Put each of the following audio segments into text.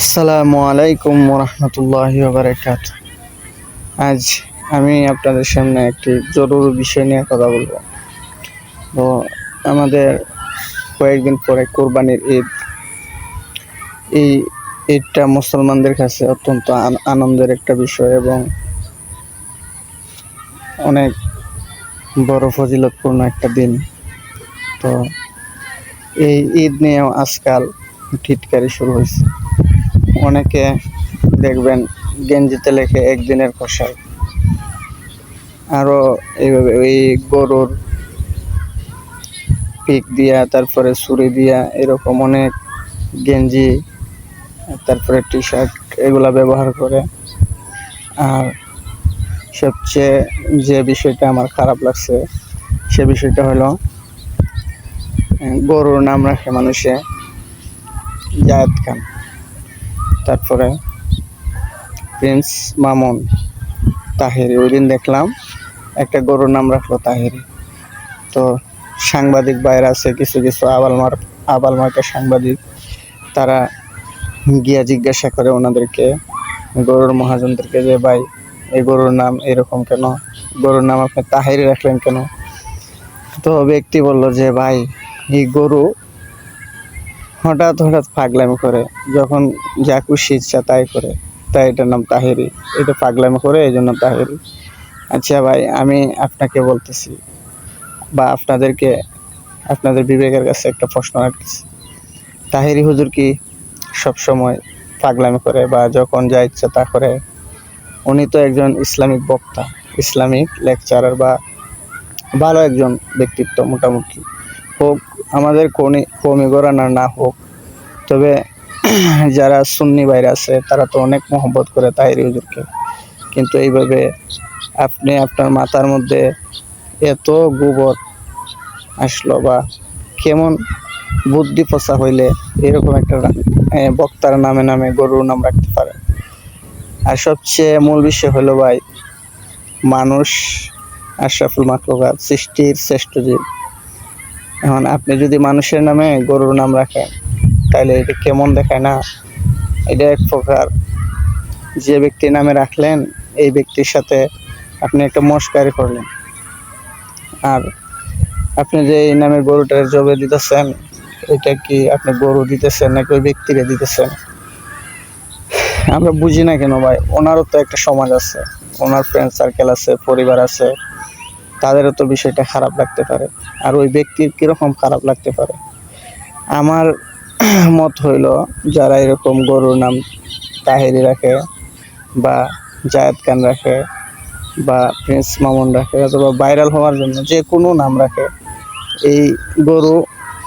আসসালামু আলাইকুম রহমতুল্লাহ বারাকাত আজ আমি আপনাদের সামনে একটি জরুরি বিষয় নিয়ে কথা বলব। তো আমাদের কয়েকদিন পরে কোরবানির ঈদ। এই ঈদটা মুসলমানদের কাছে অত্যন্ত আনন্দের একটা বিষয় এবং অনেক বড় ফজিলতপূর্ণ একটা দিন। তো এই ঈদ নিয়েও আজকাল টিটকারি শুরু হয়েছে। অনেকে দেখবেন গেঞ্জিতে লেখে একদিনের পোশাক। আরও এইভাবে ওই গরুর পিক দিয়া, তারপরে ছুরি দিয়া, এরকম অনেক গেঞ্জি, তারপরে টি শার্ট এগুলা ব্যবহার করে। আর সবচেয়ে যে বিষয়টা আমার খারাপ লাগছে, সে বিষয়টা হলো, গরুর নাম রাখে মানুষে জায়েদ খান। তারপরে প্রিন্স মামুন তাহেরি, ওই দিন দেখলাম একটা গরুর নাম রাখল তাহেরি। তো সাংবাদিক বাইরে আছে, কিছু কিছু আবালমার আবালমার্কা সাংবাদিক, তারা গিয়া জিজ্ঞাসা করে ওনাদেরকে, গরুর মহাজনদেরকে যে, ভাই, এই গরুর নাম এরকম কেন? গরুর নাম আপনি তাহেরি রাখলেন কেন? তো ব্যক্তি বলল যে, ভাই, এই গরু হঠাৎ হঠাৎ পাগলামি করে, যখন যা খুশি ইচ্ছা তাই করে। তাই এটার নাম তাহেরি। এটা পাগলামি করে, এই জন্য তাহেরি। আচ্ছা ভাই, আমি আপনাকে বলতেছি বা আপনাদেরকে, আপনাদের বিবেকের কাছে একটা প্রশ্ন রাখতেছি। তাহেরি হুজুর কি সবসময় পাগলামি করে বা যখন যা ইচ্ছা তা করে? উনি তো একজন ইসলামিক বক্তা, ইসলামিক লেকচারার বা ভালো একজন ব্যক্তিত্ব মোটামুটি। হোক আমাদের কোনি কমি গড়ানোর না হোক। তবে যারা সুন্নি বাইরে আছে, তারা তো অনেক মহব্বত করে তাহিরি হুজুরকে। কিন্তু এইভাবে আপনি আপনার মাথার মধ্যে এত গোবর আসলো বা কেমন বুদ্ধি ফসা হইলে এরকম একটা বক্তার নামে নামে গরুর নাম রাখতে পারে। আর সবচেয়ে মূল বিষয় হলো ভাই, মানুষ আশরাফুল মাকলুকাত সৃষ্টির শ্রেষ্ঠ জীব। এখন আপনি যদি মানুষের নামে গরুর নাম রাখেন, তাহলে এটা কেমন দেখায় না? এটা এক প্রকার যে ব্যক্তির নামে রাখলেন, এই ব্যক্তির সাথে আপনি একটা মস্কারি করলেন। আর আপনি যে এই নামের গরুটার জবে দিতেছেন, এটা কি আপনি গরু দিতেছেন নাকি ওই ব্যক্তিকে দিতেছেন? আমরা বুঝি না কেন ভাই, ওনারও তো একটা সমাজ আছে, ওনার ফ্রেন্ড সার্কেল আছে, পরিবার আছে। তাদেরও তো বিষয়টা খারাপ লাগতে পারে। আর ওই ব্যক্তির কীরকম খারাপ লাগতে পারে? আমার মত হইল, যারা এরকম গরুর নাম তাহেরি রাখে বা জায়েদ খান রাখে বা প্রিন্স মামুন রাখে অথবা ভাইরাল হওয়ার জন্য যে কোনো নাম রাখে, এই গরু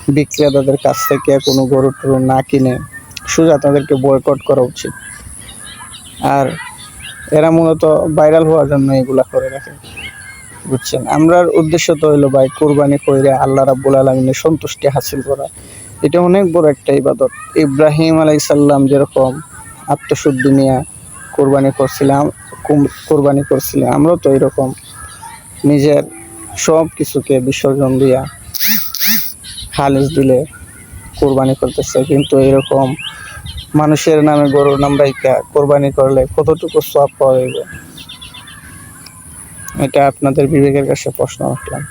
বিক্রেতাদের কাছ থেকে কোনো গরু টরু না কিনে সোজা তাদেরকে বয়কট করা উচিত। আর এরা মূলত ভাইরাল হওয়ার জন্য এগুলা করে রাখে। বুঝছেন? আমরার উদ্দেশ্য তো হইল ভাই, কোরবানি কইরে আল্লাহ রাব্বুল আলমিনের সন্তুষ্টি হাসিল করা। এটা অনেক বড় একটা ইবাদত। ইব্রাহিম আলাইসাল্লাম যেরকম আত্মশুদ্ধি নিয়ে কোরবানি করছিলাম কোরবানি করছিলাম আমরাও তো এরকম। নিজের সব কিছুকে বিসর্জন দিয়া খালিজ দিলে কোরবানি করতেছে, কিন্তু এরকম মানুষের নামে গরুর নাম রাইকা কোরবানি করলে কতটুকু সব পাওয়া যাবে এটা আপনাদের বিবেকের কাছে প্রশ্ন রাখলাম।